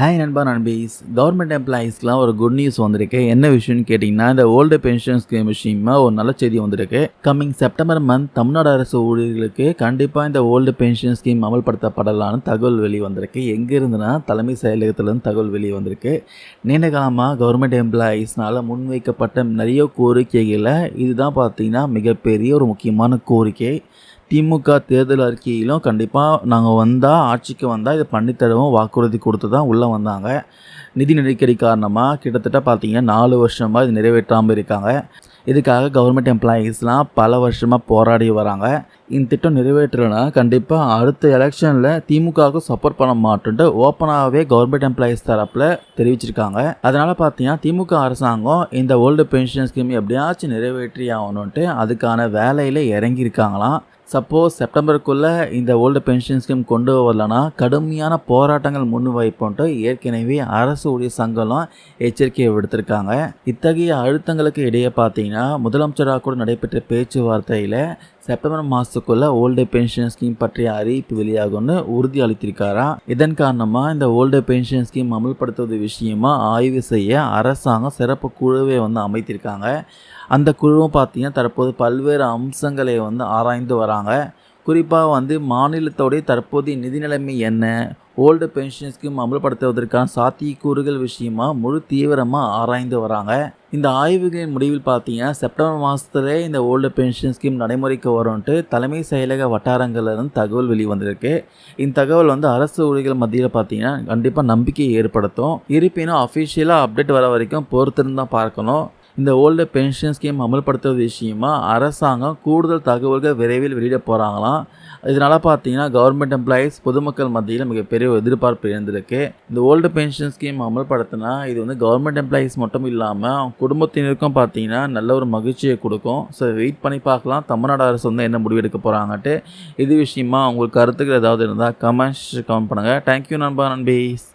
Hi நண்பா நண்பீஸ். Government எம்ப்ளாயீஸ்க்குலாம் ஒரு good news வந்திருக்கு. என்ன விஷயம்னு கேட்டிங்கன்னா இந்த ஓல்டு பென்ஷன் ஸ்கீம் விஷயமா ஒரு நல்ல செய்தி வந்திருக்கு. கம்மிங் செப்டம்பர் மந்த் தமிழ்நாடு அரசு ஊழியர்களுக்கு கண்டிப்பாக இந்த ஓல்டு பென்ஷன் ஸ்கீம் அமல்படுத்தப்படலான்னு தகவல் வெளி வந்திருக்கு எங்கே இருந்துன்னா தலைமை செயலகத்திலேருந்து தகவல் வெளியே வந்திருக்கு நீண்ட காலமாக கவர்மெண்ட் எம்ப்ளாயீஸ்னால் முன்வைக்கப்பட்ட நிறைய கோரிக்கைகளை இதுதான் பார்த்தீங்கன்னா மிகப்பெரிய ஒரு முக்கியமான கோரிக்கை. திமுக தேர்தல் அறிக்கையிலும் கண்டிப்பாக நாங்கள் வந்தால் ஆட்சிக்கு வந்தால் இதை பண்ணித்தரவும் வாக்குறுதி கொடுத்து தான் உள்ளே வந்தாங்க. நிதி நெருக்கடி காரணமாக கிட்டத்தட்ட பார்த்தீங்கன்னா நாலு வருஷமாக இது நிறைவேற்றாமல் இருக்காங்க. இதுக்காக கவர்மெண்ட் எம்ப்ளாயீஸ்லாம் பல வருஷமாக போராடி வராங்க. இந்த திட்டம் நிறைவேற்றலைன்னா கண்டிப்பாக அடுத்த எலெக்ஷனில் திமுகவுக்கு சப்போர்ட் பண்ண மாட்டோன்ட்டு ஓப்பனாகவே கவர்மெண்ட் எம்ப்ளாயீஸ் தரப்பில் தெரிவிச்சிருக்காங்க. அதனால் பார்த்தீங்கன்னா திமுக அரசாங்கம் இந்த ஓல்டு பென்ஷன் ஸ்கீம் எப்படியாச்சும் நிறைவேற்றி ஆகணுன்ட்டு அதுக்கான வேலையில் இறங்கியிருக்காங்களாம். சப்போஸ் செப்டம்பருக்குள்ளே இந்த ஓல்டு பென்ஷன் ஸ்கீம் கொண்டு வரலனா கடுமையான போராட்டங்கள் முன்வைப்போன்ட்டு ஏற்கனவே அரசு ஊழியர் சங்கம்லாம் எச்சரிக்கையை விடுத்திருக்காங்க. இத்தகைய அழுத்தங்களுக்கு இடையே பார்த்தீங்கன்னா முதலமைச்சராக கூட நடைபெற்ற பேச்சுவார்த்தையில் செப்டம்பர் மாதத்துக்குள்ளே ஓல்டு பென்ஷன் ஸ்கீம் பற்றிய அறிவிப்பு வெளியாகும்னு உறுதி அளித்திருக்காராம் இதன் காரணமாக இந்த ஓல்டு பென்ஷன் ஸ்கீம் அமல்படுத்துவது விஷயமா ஆய்வு செய்ய அரசாங்கம் சிறப்பு குழுவை வந்து அமைத்திருக்காங்க. அந்த குழுவும் பார்த்தீங்கன்னா தற்போது பல்வேறு அம்சங்களை வந்து ஆராய்ந்து வராங்க. குறிப்பாக வந்து மாநிலத்தோடைய தற்போதைய நிதி நிலைமை என்ன? ஓல்டு பென்ஷன் ஸ்கீம் அமல்படுத்துவதற்கான சாத்தியக்கூறுகள் விஷயமா முழு தீவிரமாக ஆராய்ந்து வராங்க. இந்த ஆய்வுகளின் முடிவில் பார்த்தீங்கன்னா செப்டம்பர் மாதத்துல இந்த ஓல்டு பென்ஷன் ஸ்கீம் நடைமுறைக்கு வரும்ன்ட்டு தலைமை செயலக வட்டாரங்கள்லேருந்து தகவல் வெளிவந்திருக்கு. இந்த தகவல் வந்து அரசு ஊழியர்கள் மத்தியில் பார்த்தீங்கன்னா கண்டிப்பாக நம்பிக்கையை ஏற்படுத்தும். இருப்பினும் அஃபிஷியலாக அப்டேட் வர வரைக்கும் பொறுத்திருந்தான் பார்க்கணும். இந்த ஓல்டு பென்ஷன் ஸ்கீம் அமல்படுத்துவது விஷயமா அரசாங்கம் கூடுதல் தகவல்கள் விரைவில் வெளியிட போகிறாங்களாம் இதனால் பார்த்தீங்கன்னா கவர்மெண்ட் எம்ப்ளாயீஸ் பொதுமக்கள் மத்தியில் மிகப்பெரிய எதிர்பார்ப்பு இருந்திருக்கு இந்த ஓல்டு பென்ஷன் ஸ்கீம் அமல்படுத்தினா இது வந்து கவர்மெண்ட் எம்ப்ளாயீஸ் மட்டும் இல்லாமல் குடும்பத்தினருக்கும் பார்த்தீங்கன்னா நல்ல ஒரு மகிழ்ச்சியை கொடுக்கும். ஸோ வெயிட் பண்ணி பார்க்கலாம். தமிழ்நாடு அரசு வந்து என்ன முடிவு எடுக்க போகிறாங்கன்ட்டு இது விஷயமா உங்களுக்கு கருத்துக்கள் ஏதாவது இருந்தால் கமெண்ட்ஸ் கமெண்ட் பண்ணுங்கள் தேங்க்யூ நண்பா நண்பீஸ்.